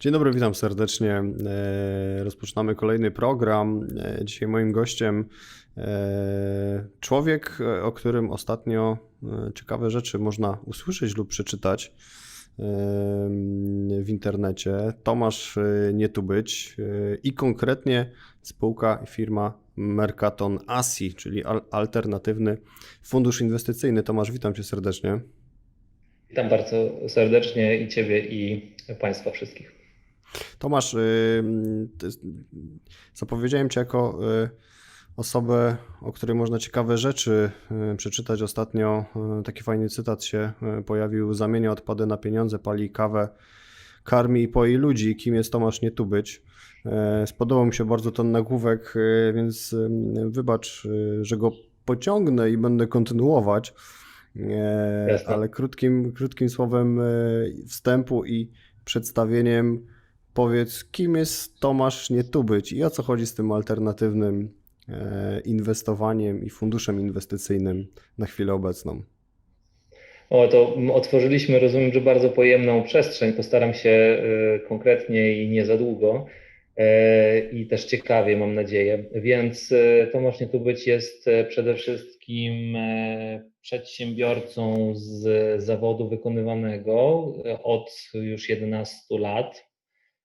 Dzień dobry, witam serdecznie. E, rozpoczynamy kolejny program. E, dzisiaj moim gościem e, człowiek, o którym ostatnio ciekawe rzeczy można usłyszeć lub przeczytać w internecie. Tomasz Nietubyć i konkretnie spółka firma Mercaton ASI, czyli alternatywny fundusz inwestycyjny. Tomasz, witam cię serdecznie. Witam bardzo serdecznie i Ciebie, i Państwa wszystkich. Tomasz, y, zapowiedziałem Cię jako y, osobę, o której można ciekawe rzeczy y, przeczytać. Ostatnio taki fajny cytat się pojawił: Zamienia odpady na pieniądze, pali kawę, karmi i poi ludzi. Kim jest Tomasz nie tu być? Spodobał mi się bardzo ten nagłówek, więc wybacz, że go pociągnę i będę kontynuować. Jasne. Ale krótkim, krótkim słowem wstępu i przedstawieniem Powiedz, kim jest Tomasz Nietubyć i o co chodzi z tym alternatywnym e, inwestowaniem i funduszem inwestycyjnym na chwilę obecną? O, to otworzyliśmy, rozumiem, że bardzo pojemną przestrzeń. Postaram się e, konkretnie i nie za długo e, i też ciekawie, mam nadzieję. Więc Tomasz Nietubyć jest przede wszystkim przedsiębiorcą z zawodu wykonywanego od już 11 lat.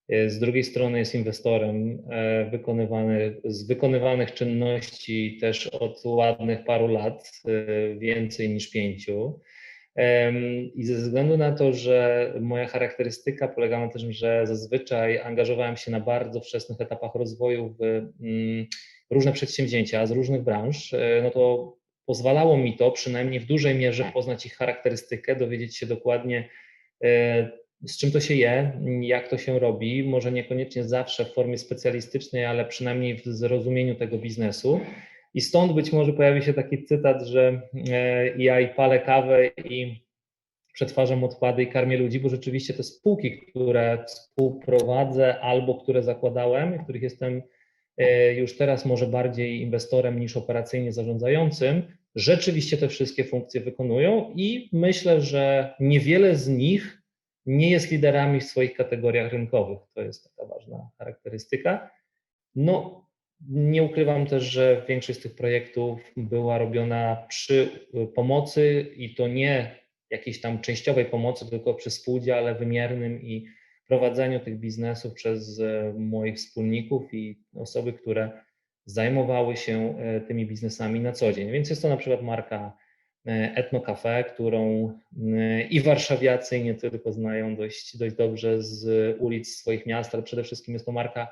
E, z drugiej strony jest inwestorem e, wykonywany, z wykonywanych czynności też od ładnych paru lat, e, więcej niż pięciu. I ze względu na to, że moja charakterystyka polega na tym, że zazwyczaj angażowałem się na bardzo wczesnych etapach rozwoju w mm, różne przedsięwzięcia z różnych branż, no to pozwalało mi to przynajmniej w dużej mierze poznać ich charakterystykę, dowiedzieć się dokładnie, z czym to się je, jak to się robi, może niekoniecznie zawsze w formie specjalistycznej, ale przynajmniej w zrozumieniu tego biznesu. I stąd być może pojawi się taki cytat, że e, ja i palę kawę i przetwarzam odpady i karmię ludzi, bo rzeczywiście te spółki, które współprowadzę albo które zakładałem, których jestem e, już teraz może bardziej inwestorem niż operacyjnie zarządzającym, rzeczywiście te wszystkie funkcje wykonują i myślę, że niewiele z nich nie jest liderami w swoich kategoriach rynkowych. To jest taka ważna charakterystyka. No, nie ukrywam też, że większość z tych projektów była robiona przy pomocy i to nie jakiejś tam częściowej pomocy, tylko przy współudziale wymiernym i prowadzeniu tych biznesów przez e, moich wspólników i osoby, które zajmowały się e, tymi biznesami na co dzień. Więc jest to na przykład marka E, Etno Cafe, którą e, i warszawiacy, i nie tylko znają dość, dość dobrze z ulic swoich miast, ale przede wszystkim jest to marka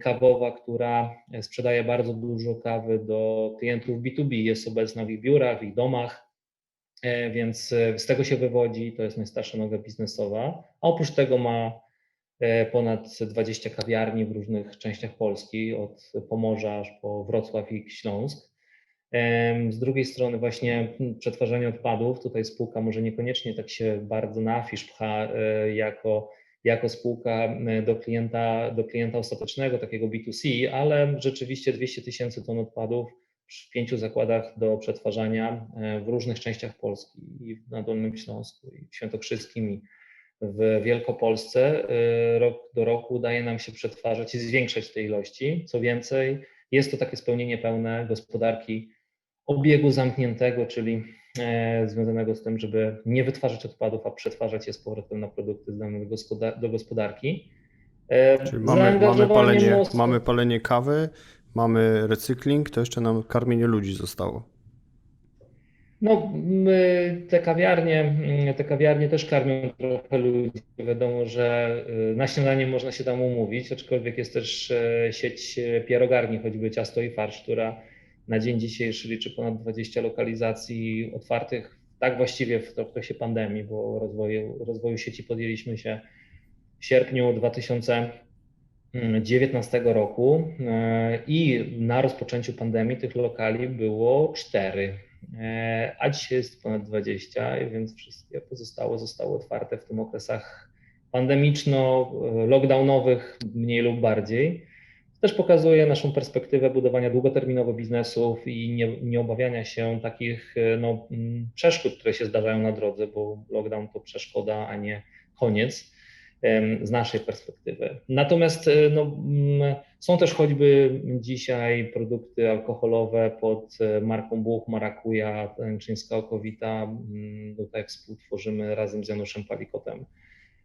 kawowa, która sprzedaje bardzo dużo kawy do klientów B2B, jest obecna w ich biurach, w ich domach, e, więc z tego się wywodzi, to jest najstarsza noga biznesowa, a oprócz tego ma ponad 20 kawiarni w różnych częściach Polski, od Pomorza aż po Wrocław i Śląsk. Z drugiej strony właśnie przetwarzanie odpadów, tutaj spółka może niekoniecznie tak się bardzo na afisz pcha e, jako, jako spółka do klienta, do klienta ostatecznego, takiego B2C, ale rzeczywiście 200 tysięcy ton odpadów w pięciu zakładach do przetwarzania e, w różnych częściach Polski i na Dolnym Śląsku i w Świętokrzyskim i w Wielkopolsce e, rok do roku udaje nam się przetwarzać i zwiększać te ilości. Co więcej, jest to takie spełnienie pełne gospodarki obiegu zamkniętego, czyli e, związanego z tym, żeby nie wytwarzać odpadów, a przetwarzać je z powrotem na produkty zdane do gospodarki. E, czyli mamy, mamy, palenie, mamy palenie kawy, mamy recykling, to jeszcze nam karmienie ludzi zostało. No, te kawiarnie, te kawiarnie też karmią trochę ludzi. Wiadomo, że e, na śniadanie można się tam umówić, aczkolwiek jest też sieć pierogarni, choćby ciasto i farsz, która na dzień dzisiejszy liczy ponad 20 lokalizacji otwartych, tak właściwie w okresie pandemii, bo rozwoju, rozwoju sieci podjęliśmy się w sierpniu 2019 roku e, i na rozpoczęciu pandemii tych lokali było cztery, e, a dzisiaj jest ponad 20, więc wszystkie pozostałe zostały otwarte w tym okresach pandemiczno-lockdownowych, mniej lub bardziej też pokazuje naszą perspektywę budowania długoterminowo biznesów i nie, nie obawiania się takich e, no, mm, przeszkód, które się zdarzają na drodze, bo lockdown to przeszkoda, a nie koniec. z naszej perspektywy. Natomiast e, no, mm, są też choćby dzisiaj produkty alkoholowe pod e, marką Buch, Marakuja, czy Skałkowita. Mm, Tutaj współtworzymy razem z Januszem Palikotem.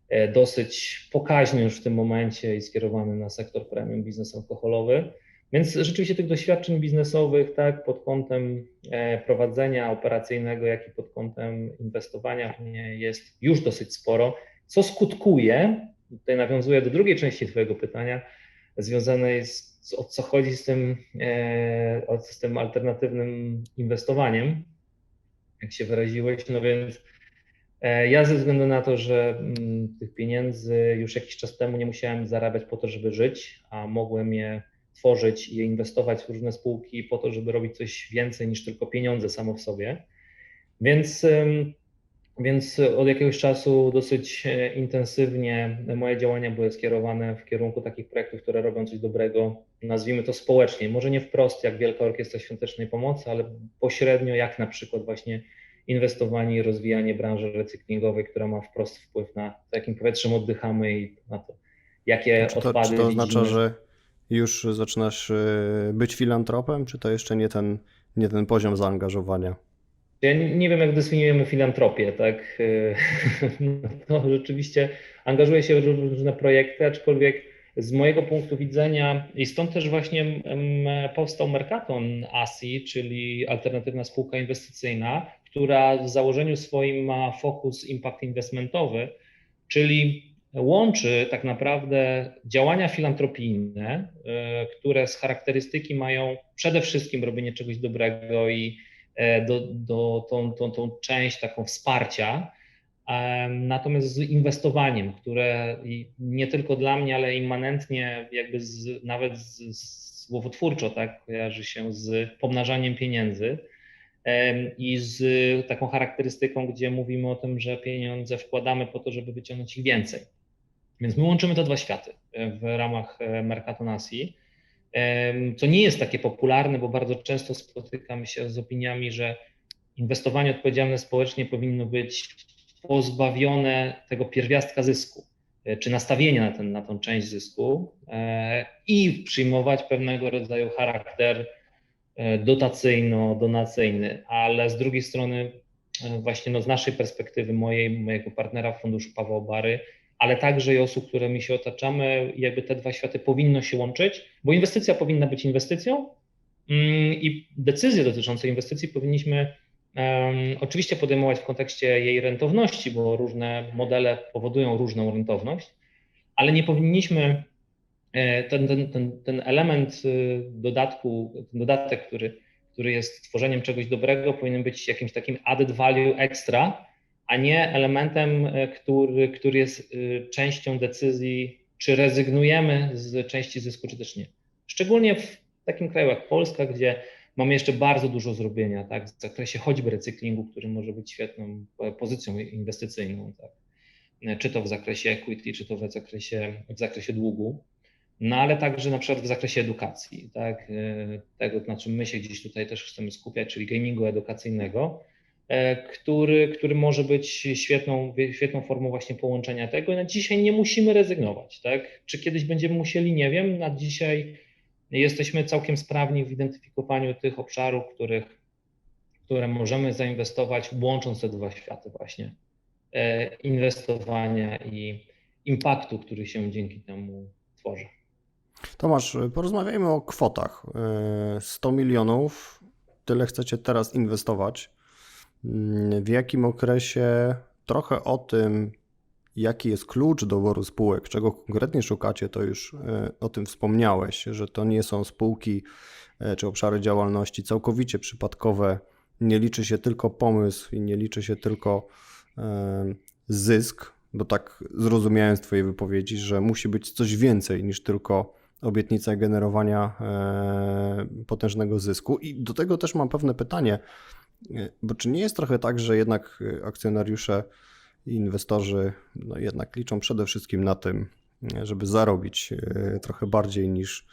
E, Dosyć pokaźny już w tym momencie i skierowany na sektor premium biznes alkoholowy. Więc rzeczywiście tych doświadczeń biznesowych, tak, pod kątem e, prowadzenia operacyjnego, jak i pod kątem inwestowania w nie jest już dosyć sporo, co skutkuje, tutaj nawiązuję do drugiej części Twojego pytania, związanej z, z o co chodzi z tym, e, z tym alternatywnym inwestowaniem, jak się wyraziłeś, no więc ja ze względu na to, że mm, tych pieniędzy już jakiś czas temu nie musiałem zarabiać po to, żeby żyć, a mogłem je tworzyć i inwestować w różne spółki po to, żeby robić coś więcej niż tylko pieniądze samo w sobie. Więc, więc od jakiegoś czasu dosyć e, intensywnie moje działania były skierowane w kierunku takich projektów, które robią coś dobrego, nazwijmy to społecznie. Może nie wprost jak Wielka Orkiestra Świątecznej Pomocy, ale pośrednio jak na przykład właśnie inwestowanie i rozwijanie branży recyklingowej, która ma wprost wpływ na to, jakim powietrzem oddychamy i na to, jakie Czy to, odpady czy to oznacza, widzimy. że już zaczynasz e, być filantropem, czy to jeszcze nie ten, nie ten poziom zaangażowania? Ja nie nie wiem, jak definiujemy filantropię, tak? No To rzeczywiście angażuję się w różne projekty, aczkolwiek z mojego punktu widzenia i stąd też właśnie powstał Mercaton ASI, czyli alternatywna spółka inwestycyjna, która w założeniu swoim ma fokus impact inwestymentowy, czyli łączy tak naprawdę działania filantropijne, y, które z charakterystyki mają przede wszystkim robienie czegoś dobrego i e, do, do tą, tą, tą część taką wsparcia, natomiast z inwestowaniem, które nie tylko dla mnie, ale immanentnie jakby z, nawet z, z słowotwórczo tak kojarzy się z pomnażaniem pieniędzy i z taką charakterystyką, gdzie mówimy o tym, że pieniądze wkładamy po to, żeby wyciągnąć ich więcej. Więc my łączymy te dwa światy e, w ramach e, Mercatonasi, co nie jest takie popularne, bo bardzo często spotykam się z opiniami, że inwestowanie odpowiedzialne społecznie powinno być pozbawione tego pierwiastka zysku, e, czy nastawienia na, ten, na tą część zysku e, i przyjmować pewnego rodzaju charakter e, dotacyjno-donacyjny, ale z drugiej strony właśnie no z naszej perspektywy, mojej, mojego partnera w funduszu Paweł Bary, ale także i osób, którymi się otaczamy, jakby te dwa światy powinno się łączyć, bo inwestycja powinna być inwestycją mm, i decyzje dotyczące inwestycji powinniśmy oczywiście podejmować w kontekście jej rentowności, bo różne modele powodują różną rentowność, ale nie powinniśmy e, ten, ten, ten, ten element y, dodatku, ten dodatek, który, który jest tworzeniem czegoś dobrego, powinien być jakimś takim added value extra, a nie elementem, e, który, który jest y, częścią decyzji, czy rezygnujemy z części zysku, czy też nie. Szczególnie w takim kraju jak Polska, gdzie mamy jeszcze bardzo dużo zrobienia tak, w zakresie choćby recyklingu, który może być świetną e, pozycją inwestycyjną, tak. Czy to w zakresie equity, czy to w zakresie, w zakresie długu. No ale także na przykład w zakresie edukacji, tak, e, tego na czym my się gdzieś tutaj też chcemy skupiać, czyli gamingu edukacyjnego, e, który, który może być świetną, świetną formą właśnie połączenia tego. I na dzisiaj nie musimy rezygnować. Tak? Czy kiedyś będziemy musieli, nie wiem. Na dzisiaj jesteśmy całkiem sprawni w identyfikowaniu tych obszarów, których, które możemy zainwestować, łącząc te dwa światy właśnie e, inwestowania i impaktu, który się dzięki temu tworzy. Tomasz, porozmawiajmy o kwotach. E, 100 milionów, tyle chcecie teraz inwestować. Mm, W jakim okresie? Trochę o tym, jaki jest klucz doboru spółek, czego konkretnie szukacie, to już e, o tym wspomniałeś, że to nie są spółki e, czy obszary działalności całkowicie przypadkowe. Nie liczy się tylko pomysł i nie liczy się tylko e, zysk, bo tak zrozumiałem z Twojej wypowiedzi, że musi być coś więcej niż tylko obietnica generowania potężnego zysku. I do tego też mam pewne pytanie, bo czy nie jest trochę tak, że jednak akcjonariusze inwestorzy no jednak liczą przede wszystkim na tym, żeby zarobić e, trochę bardziej niż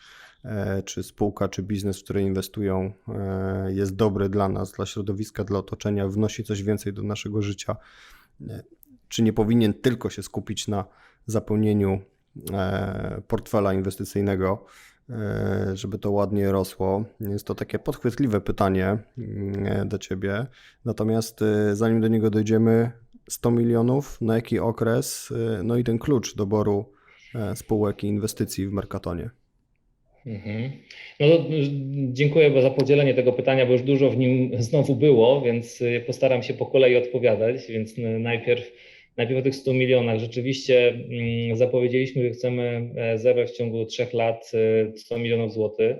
e, czy spółka, czy biznes, w który inwestują, e, jest dobry dla nas, dla środowiska, dla otoczenia, wnosi coś więcej do naszego życia. Czy nie powinien tylko się skupić na zapełnieniu portfela inwestycyjnego, żeby to ładnie rosło. Jest to takie podchwytliwe pytanie mm, do Ciebie. Natomiast zanim do niego dojdziemy, 100 milionów, na jaki okres, e, no i ten klucz doboru e, spółek i inwestycji w Mercatonie. Mhm. No to dziękuję za podzielenie tego pytania, bo już dużo w nim znowu było, więc y, postaram się po kolei odpowiadać. Więc y, najpierw, najpierw o tych 100 milionach. Rzeczywiście mm, zapowiedzieliśmy, że chcemy e, zebrać w ciągu trzech lat y, 100 milionów złotych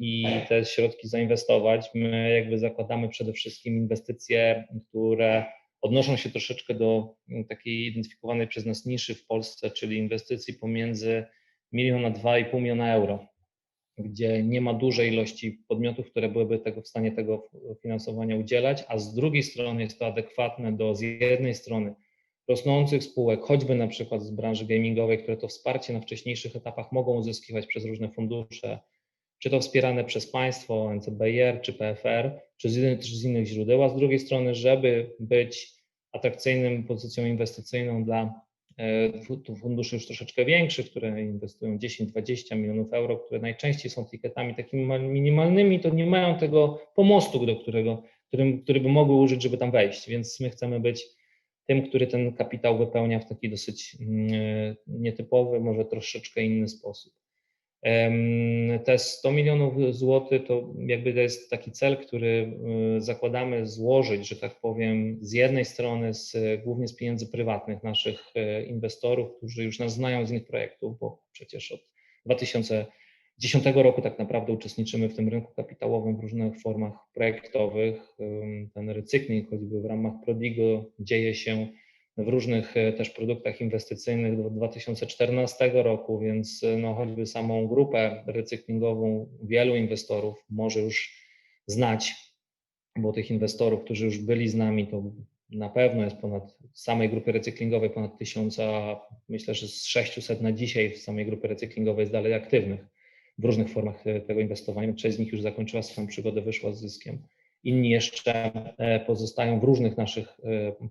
i te środki zainwestować. My jakby zakładamy przede wszystkim inwestycje, które odnoszą się troszeczkę do mm, takiej identyfikowanej przez nas niszy w Polsce, czyli inwestycji pomiędzy milion a 2,5 miliona euro, gdzie nie ma dużej ilości podmiotów, które byłyby tego w stanie tego finansowania udzielać, a z drugiej strony jest to adekwatne do z jednej strony rosnących spółek, choćby na przykład z branży gamingowej, które to wsparcie na wcześniejszych etapach mogą uzyskiwać przez różne fundusze, czy to wspierane przez państwo, NCBR, czy PFR, czy z, innych, czy z innych źródeł, a z drugiej strony, żeby być atrakcyjnym pozycją inwestycyjną dla tu funduszy już troszeczkę większych, które inwestują 10-20 milionów euro, które najczęściej są tiketami takimi minimalnymi, to nie mają tego pomostu, do którego, którym, który by mogły użyć, żeby tam wejść. Więc my chcemy być tym, który ten kapitał wypełnia w taki dosyć nietypowy, może troszeczkę inny sposób. Te 100 milionów złotych to jakby to jest taki cel, który zakładamy złożyć, że tak powiem, z jednej strony z, głównie z pieniędzy prywatnych naszych inwestorów, którzy już nas znają z innych projektów, bo przecież od 2010 roku tak naprawdę uczestniczymy w tym rynku kapitałowym w różnych formach projektowych. Ten recykling, choćby w ramach Prodigo, dzieje się w różnych e, też produktach inwestycyjnych do 2014 roku, więc e, no, choćby samą grupę recyklingową wielu inwestorów może już znać, bo tych inwestorów, którzy już byli z nami, to na pewno jest ponad samej grupy recyklingowej ponad 1000, a myślę, że z 600 na dzisiaj w samej grupy recyklingowej jest dalej aktywnych w różnych formach e, tego inwestowania. Część z nich już zakończyła swoją przygodę, wyszła z zyskiem. Inni jeszcze pozostają w różnych naszych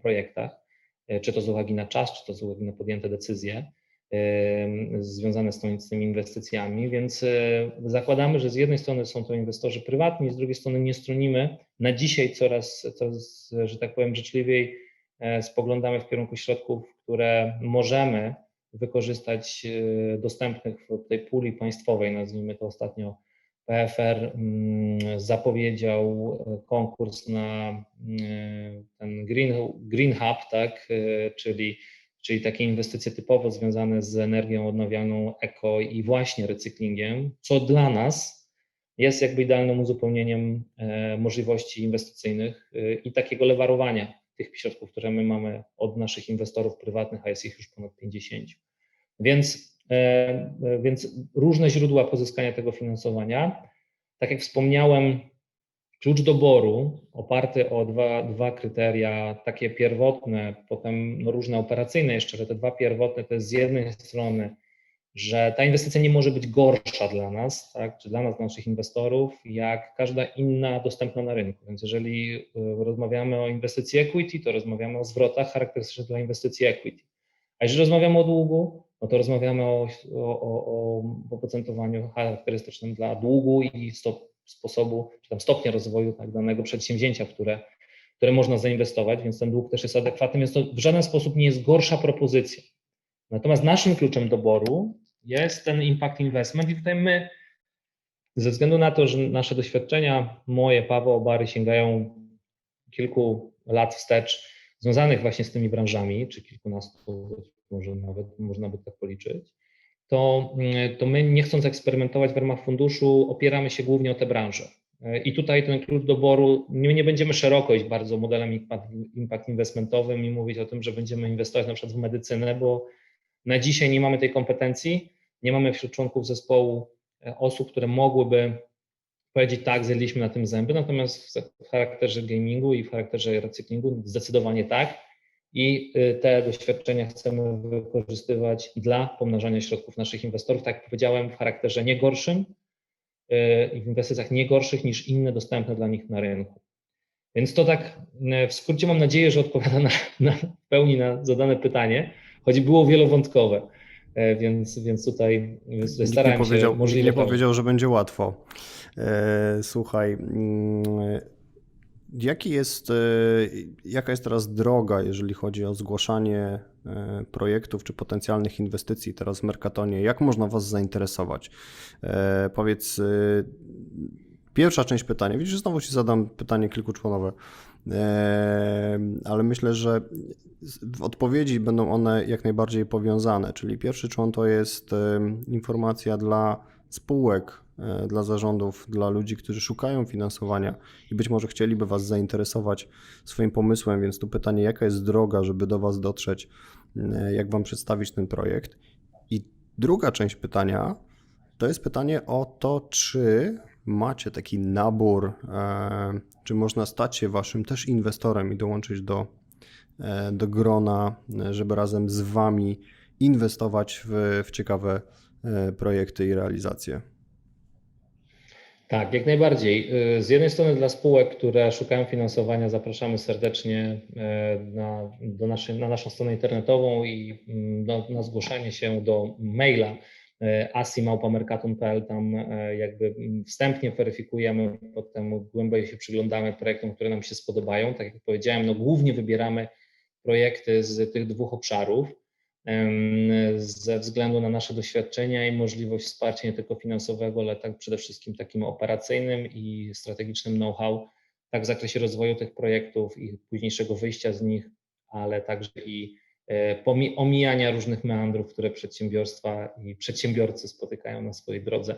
projektach. E, czy to z uwagi na czas, czy to z uwagi na podjęte decyzje związane z, tymi inwestycjami, więc e, zakładamy, że z jednej strony są to inwestorzy prywatni, z drugiej strony nie stronimy. Na dzisiaj coraz, coraz że tak powiem, życzliwiej e, spoglądamy w kierunku środków, które możemy wykorzystać dostępnych w tej puli państwowej, nazwijmy to ostatnio PFR mm, zapowiedział e, konkurs na e, ten Green, green Hub, tak, e, czyli, czyli takie inwestycje typowo związane z energią odnawialną, eko i właśnie recyklingiem, co dla nas jest jakby idealnym uzupełnieniem możliwości inwestycyjnych i takiego lewarowania tych środków, które my mamy od naszych inwestorów prywatnych, a jest ich już ponad 50. Więc więc różne źródła pozyskania tego finansowania. Tak jak wspomniałem, klucz doboru oparty o dwa, dwa kryteria, takie pierwotne, potem no różne operacyjne jeszcze, ale te dwa pierwotne to jest z jednej strony, że ta inwestycja nie może być gorsza dla nas, tak, czy dla nas, dla naszych inwestorów, jak każda inna dostępna na rynku. Więc jeżeli e, rozmawiamy o inwestycji equity, to rozmawiamy o zwrotach charakterystycznych dla inwestycji equity. A jeżeli rozmawiamy o długu, no to rozmawiamy o, o, o oprocentowaniu charakterystycznym dla długu i stop, sposobu, czy tam stopnia rozwoju tak, danego przedsięwzięcia, które, które można zainwestować, więc ten dług też jest adekwatny, więc to w żaden sposób nie jest gorsza propozycja. Natomiast naszym kluczem doboru jest ten impact investment i tutaj my, ze względu na to, że nasze doświadczenia, moje, Paweł, Bary sięgają kilku lat wstecz, związanych właśnie z tymi branżami, czy kilkunastu, może nawet można by tak policzyć, to, mm, to my nie chcąc eksperymentować w ramach funduszu, opieramy się głównie o te branże. I tutaj ten klucz doboru, nie, nie będziemy szeroko iść bardzo modelem impact, impact investmentowym i mówić o tym, że będziemy inwestować na przykład w medycynę, bo na dzisiaj nie mamy tej kompetencji, nie mamy wśród członków zespołu e, osób, które mogłyby powiedzieć tak, zjedliśmy na tym zęby, natomiast w charakterze gamingu i w charakterze recyklingu zdecydowanie tak. I y, te doświadczenia chcemy wykorzystywać dla pomnażania środków naszych inwestorów, tak jak powiedziałem, w charakterze nie gorszym y, i w inwestycjach nie gorszych niż inne dostępne dla nich na rynku. Więc to tak e, w skrócie mam nadzieję, że odpowiada na, na w pełni na zadane pytanie, choć było wielowątkowe, E, więc, więc tutaj, więc tutaj Nikt starałem nie się możliwie nie powiedział, że będzie łatwo. E, Słuchaj, mm, jaki jest, e, jaka jest teraz droga, jeżeli chodzi o zgłaszanie e, projektów czy potencjalnych inwestycji teraz w Mercatonie? Jak można Was zainteresować? E, Powiedz, pierwsza część pytania, widzisz, znowu Ci zadam pytanie kilkuczłonowe, ale myślę, że w odpowiedzi będą one jak najbardziej powiązane, czyli pierwszy człon to jest informacja dla spółek, dla zarządów, dla ludzi, którzy szukają finansowania i być może chcieliby Was zainteresować swoim pomysłem, więc tu pytanie, jaka jest droga, żeby do Was dotrzeć, e, jak Wam przedstawić ten projekt. I druga część pytania to jest pytanie o to, czy macie taki nabór, e, czy można stać się Waszym też inwestorem i dołączyć do, e, do grona, e, żeby razem z Wami inwestować w, w ciekawe e, projekty i realizacje. Tak, jak najbardziej. Y, Z jednej strony dla spółek, które szukają finansowania, zapraszamy serdecznie e, na, do naszej, na naszą stronę internetową i mm, do, na zgłoszenie się do maila e, asimałpamerkaton.pl. Tam jakby mm, wstępnie weryfikujemy, potem głębiej się przyglądamy projektom, które nam się spodobają. Tak jak powiedziałem, no głównie wybieramy projekty z tych dwóch obszarów ze względu na nasze doświadczenia i możliwość wsparcia nie tylko finansowego, ale tak przede wszystkim takim operacyjnym i strategicznym know-how, tak w zakresie rozwoju tych projektów i późniejszego wyjścia z nich, ale także i e, omijania różnych meandrów, które przedsiębiorstwa i przedsiębiorcy spotykają na swojej drodze.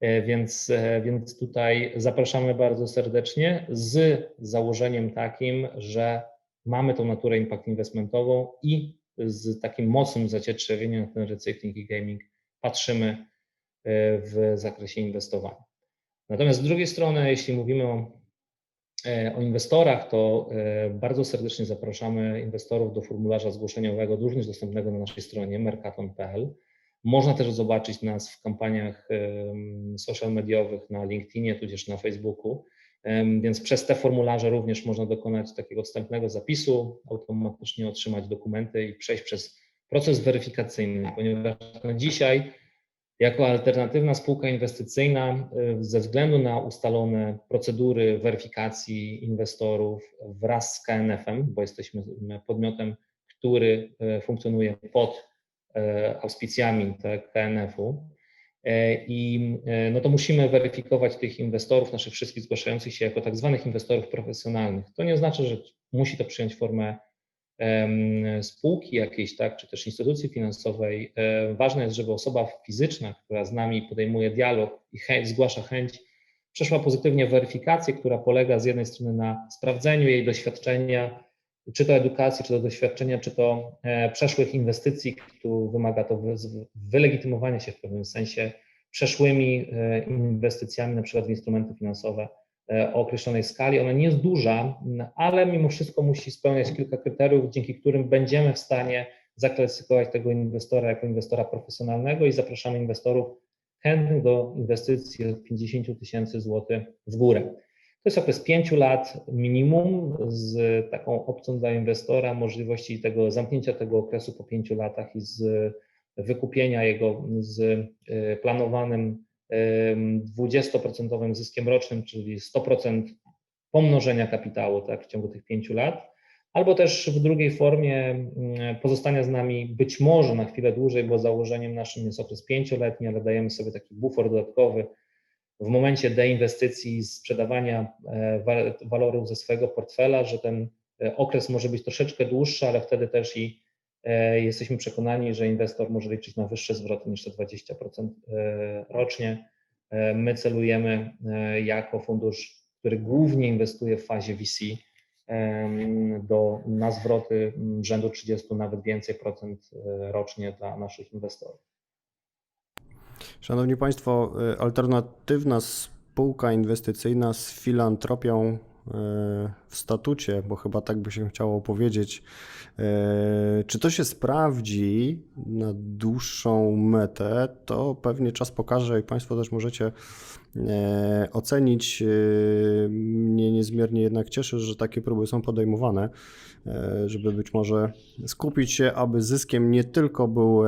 E, Więc, e, więc tutaj zapraszamy bardzo serdecznie z założeniem takim, że mamy tą naturę impact investmentową i z takim mocnym zacietrzewieniem na ten recykling i gaming patrzymy e, w zakresie inwestowania. Natomiast z drugiej strony, jeśli mówimy o, e, o inwestorach, to e, bardzo serdecznie zapraszamy inwestorów do formularza zgłoszeniowego, również dostępnego na naszej stronie mercaton.pl. Można też zobaczyć nas w kampaniach social mediowych na LinkedInie, tudzież na Facebooku. Więc przez te formularze również można dokonać takiego wstępnego zapisu, automatycznie otrzymać dokumenty i przejść przez proces weryfikacyjny, ponieważ na dzisiaj jako alternatywna spółka inwestycyjna ze względu na ustalone procedury weryfikacji inwestorów wraz z KNF-em, bo jesteśmy podmiotem, który y, funkcjonuje pod y, auspicjami tak, KNF-u, E, I e, no to musimy weryfikować tych inwestorów, naszych wszystkich zgłaszających się jako tak zwanych inwestorów profesjonalnych. To nie oznacza, że musi to przyjąć formę spółki jakiejś, tak, czy też instytucji finansowej. E, Ważne jest, żeby osoba fizyczna, która z nami podejmuje dialog i chęć, zgłasza chęć, przeszła pozytywnie weryfikację, która polega z jednej strony na sprawdzeniu jej doświadczenia, czy to edukacji, czy to doświadczenia, czy to e, przeszłych inwestycji, tu wymaga to wylegitymowania się w pewnym sensie przeszłymi e, inwestycjami, na przykład w instrumenty finansowe e, o określonej skali. Ona nie jest duża, ale mimo wszystko musi spełniać kilka kryteriów, dzięki którym będziemy w stanie zaklasyfikować tego inwestora jako inwestora profesjonalnego i zapraszamy inwestorów chętnych do inwestycji od 50 000 tysięcy złotych w górę. To jest okres 5 lat minimum z taką opcją dla inwestora możliwości tego zamknięcia tego okresu po 5 latach i z wykupienia jego z y, planowanym ym, 20% zyskiem rocznym, czyli 100% pomnożenia kapitału tak, w ciągu tych 5 lat, albo też w drugiej formie mm, pozostania z nami być może na chwilę dłużej, bo założeniem naszym jest okres 5-letni, ale dajemy sobie taki bufor dodatkowy w momencie deinwestycji, sprzedawania e, wa- walorów ze swojego portfela, że ten e, okres może być troszeczkę dłuższy, ale wtedy też i e, jesteśmy przekonani, że inwestor może liczyć na wyższe zwroty niż te 20% e, rocznie. My celujemy jako fundusz, który głównie inwestuje w fazie VC do, na zwroty rzędu 30, nawet więcej procent rocznie dla naszych inwestorów. Szanowni Państwo, y, alternatywna spółka inwestycyjna z filantropią w statucie, bo chyba tak by się chciało powiedzieć. E, Czy to się sprawdzi na dłuższą metę, to pewnie czas pokaże i Państwo też możecie ocenić. Mnie niezmiernie jednak cieszy, że takie próby są podejmowane, żeby być może skupić się, aby zyskiem nie tylko był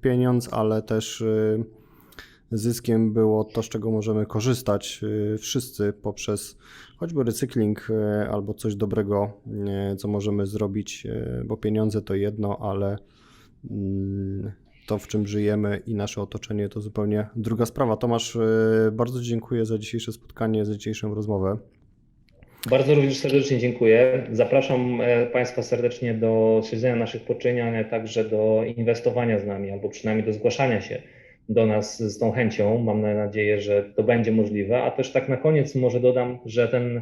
pieniądz, ale też zyskiem było to, z czego możemy korzystać y, wszyscy poprzez choćby recykling y, albo coś dobrego, y, co możemy zrobić, bo pieniądze to jedno, ale mm, to, w czym żyjemy i nasze otoczenie to zupełnie druga sprawa. Tomasz, bardzo dziękuję za dzisiejsze spotkanie, za dzisiejszą rozmowę. Bardzo również serdecznie dziękuję. Zapraszam e, Państwa serdecznie do śledzenia naszych poczynań, a także do inwestowania z nami, albo przynajmniej do zgłaszania się do nas z tą chęcią. Mam nadzieję, że to będzie możliwe. A też tak na koniec może dodam, że ten,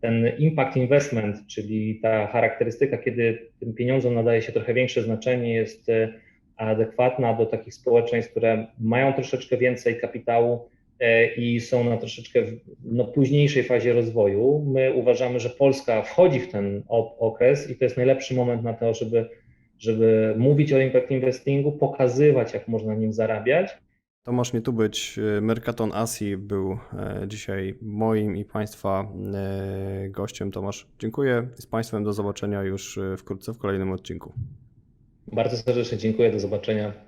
ten impact investment, czyli ta charakterystyka, kiedy tym pieniądzom nadaje się trochę większe znaczenie, jest e, adekwatna do takich społeczeństw, które mają troszeczkę więcej kapitału e, i są na troszeczkę no, późniejszej fazie rozwoju. My uważamy, że Polska wchodzi w ten okres i to jest najlepszy moment na to, żeby, żeby mówić o impact investingu, pokazywać, jak można nim zarabiać. Tomasz nie tu być. y, Mercaton Asi był e, dzisiaj moim i Państwa e, gościem. Tomasz, dziękuję i z Państwem do zobaczenia już y, wkrótce w kolejnym odcinku. Bardzo serdecznie dziękuję, do zobaczenia.